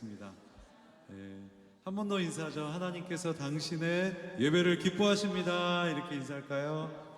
좋습니다. 네. 예, 한번 더 인사하죠. 하나님께서 당신의 예배를 기뻐하십니다. 이렇게 인사할까요?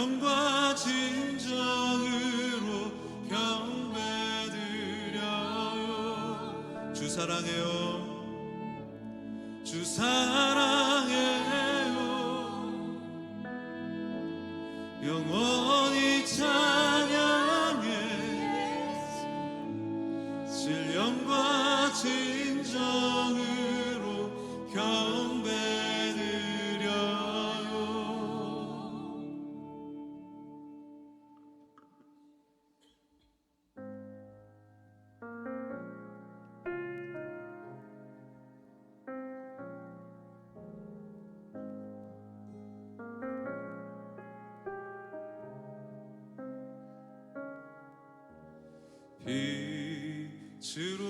영광. 빛으로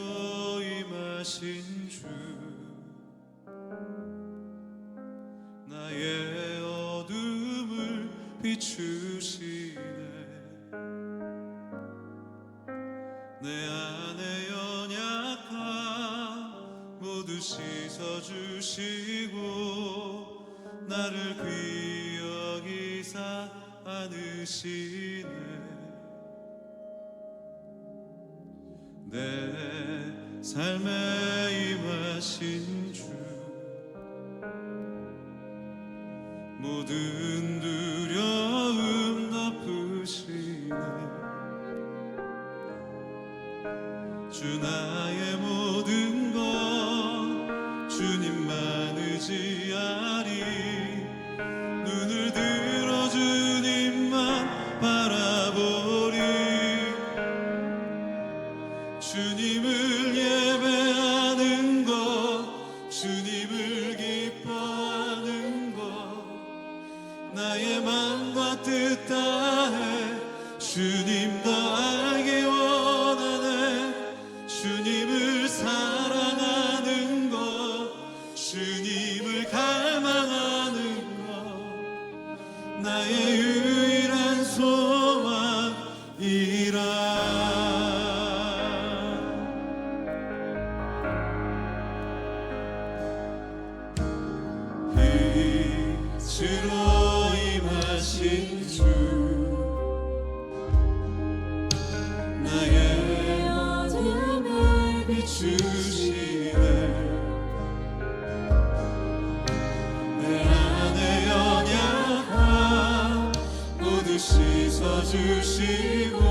임하신 주 나의 어둠을 비추시네. 내 안에 연약함 모두 씻어주시고 나를 귀여기사 않으시네. 내 삶에 임하신 나의 마음과 뜻 다해 주님 나에게 원하네. 주님을 사랑하는 것 주님을 갈망하는 것. 나의 주시고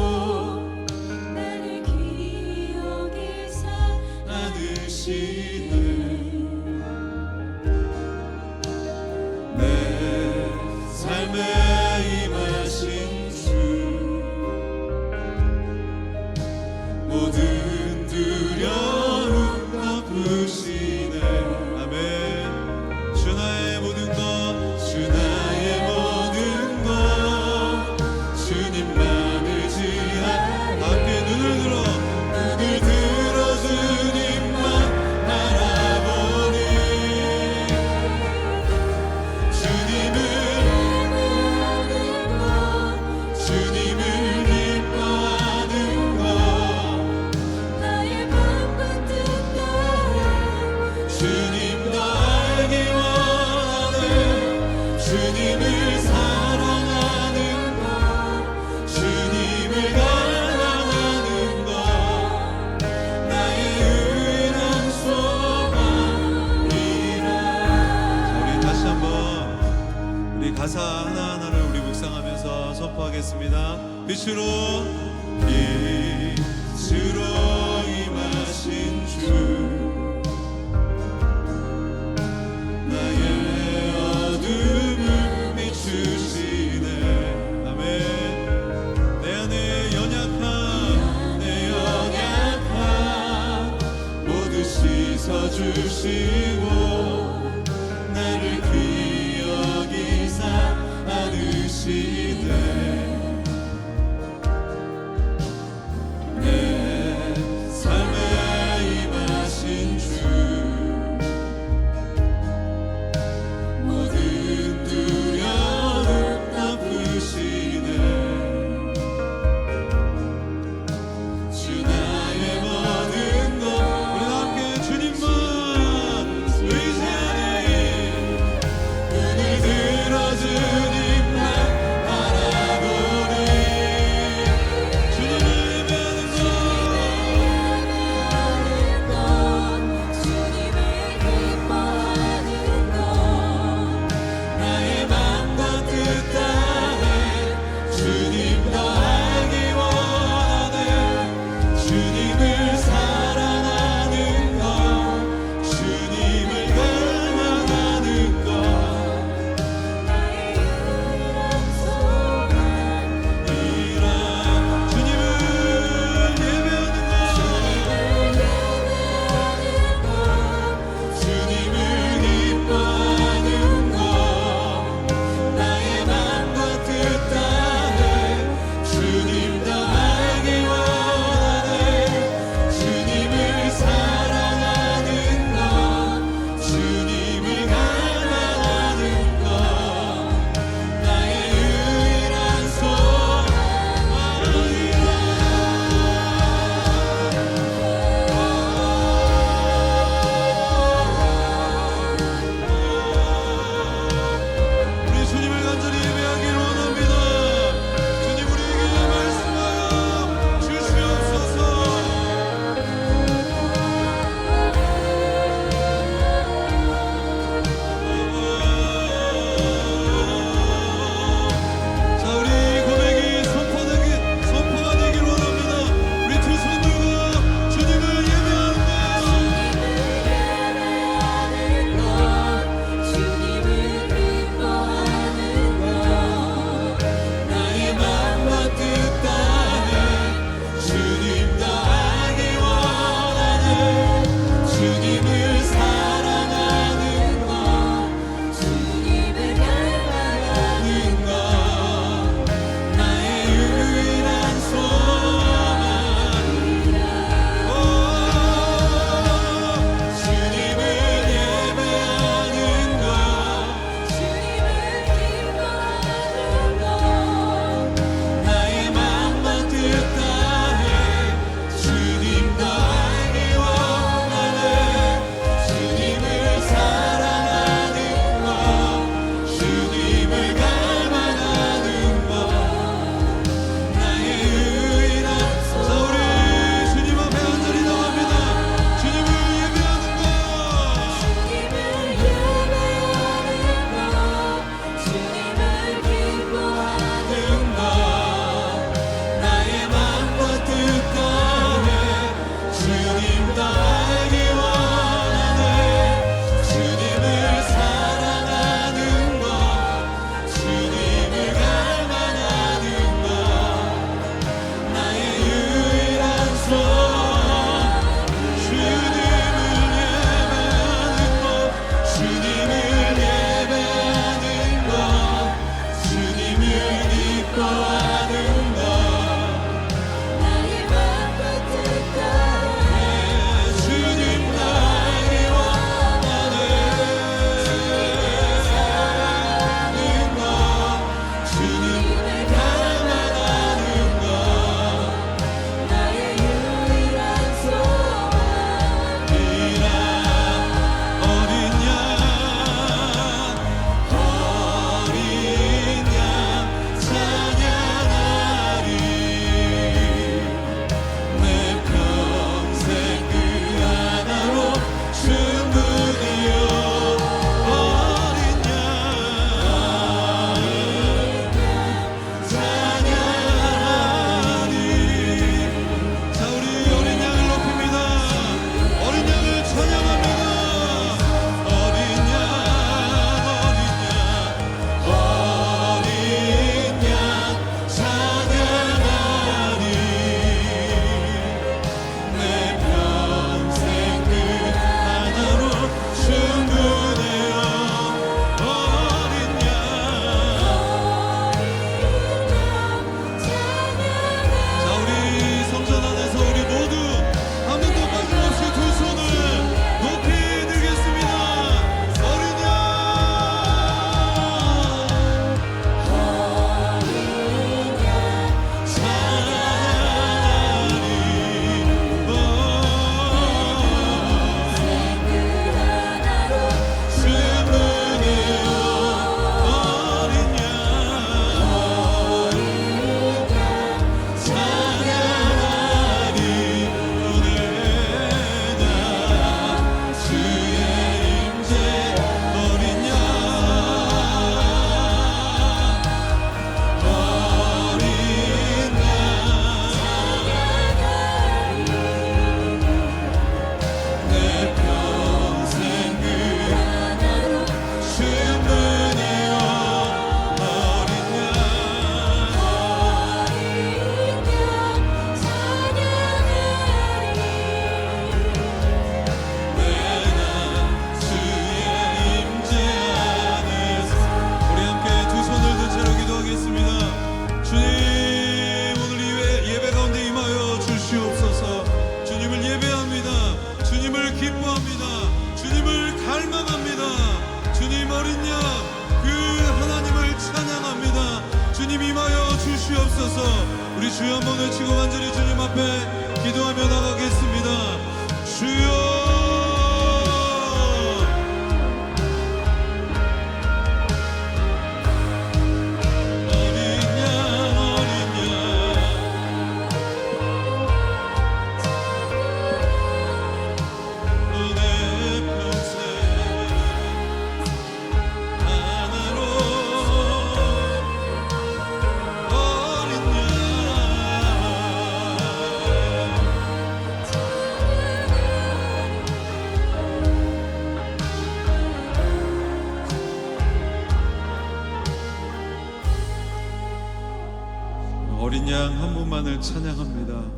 분만을 찬양합니다.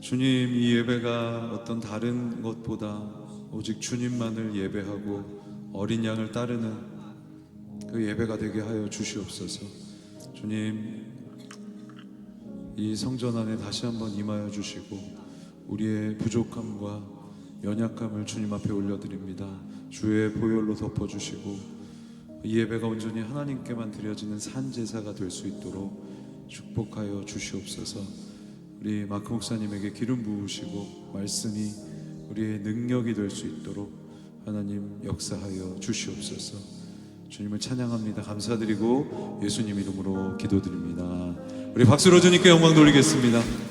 주님 이 예배가 어떤 다른 것보다 오직 주님만을 예배하고 어린 양을 따르는 그 예배가 되게 하여 주시옵소서. 주님 이 성전 안에 다시 한번 임하여 주시고 우리의 부족함과 연약함을 주님 앞에 올려드립니다. 주의 보혈로 덮어 주시고 이 예배가 온전히 하나님께만 드려지는 산 제사가 될 수 있도록 축복하여 주시옵소서. 우리 마크 목사님에게 기름 부으시고 말씀이 우리의 능력이 될 수 있도록 하나님 역사하여 주시옵소서. 주님을 찬양합니다. 감사드리고 예수님 이름으로 기도드립니다. 우리 박수로 주님께 영광 돌리겠습니다.